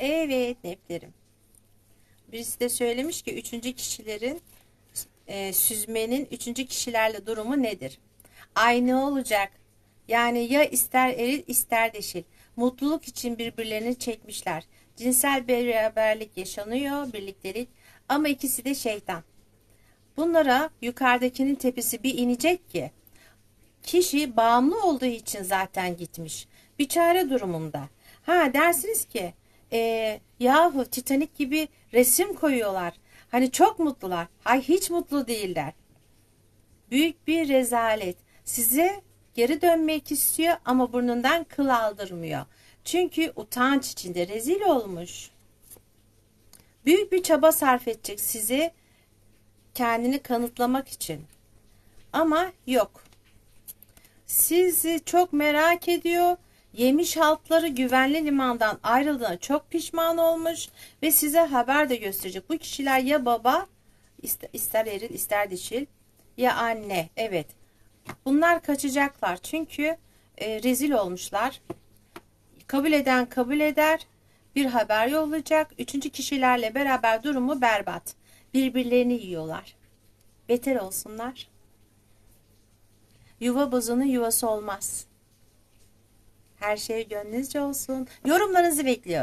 Evet neflerim. Birisi de söylemiş ki üçüncü kişilerin e, süzmenin üçüncü kişilerle durumu nedir? Aynı olacak. Yani ya ister eril ister dişil. Mutluluk için birbirlerini çekmişler. Cinsel beraberlik yaşanıyor, birliktelik. Ama ikisi de şeytan. Bunlara yukarıdakinin tepesi bir inecek ki kişi bağımlı olduğu için zaten gitmiş. Bir çare durumunda. Ha dersiniz ki e, yahu Titanic gibi resim koyuyorlar. Hani çok mutlular. Hay hiç mutlu değiller. Büyük bir rezalet. Size geri dönmek istiyor ama burnundan kıl aldırmıyor. Çünkü utanç içinde rezil olmuş. Büyük bir çaba sarf edecek sizi kendini kanıtlamak için. Ama yok. Sizi çok merak ediyor. Yemiş haltları güvenli limandan ayrıldığına çok pişman olmuş ve size haber de gösterecek. Bu kişiler ya baba ister, eril ister dişil ya anne. Evet. Bunlar kaçacaklar çünkü e, rezil olmuşlar. Kabul eden kabul eder. Bir haber yollayacak. Üçüncü kişilerle beraber durumu berbat. Birbirlerini yiyorlar. Beter olsunlar. Yuva bozanın yuvası olmaz. Her şey gönlünüzce olsun. Yorumlarınızı bekliyorum.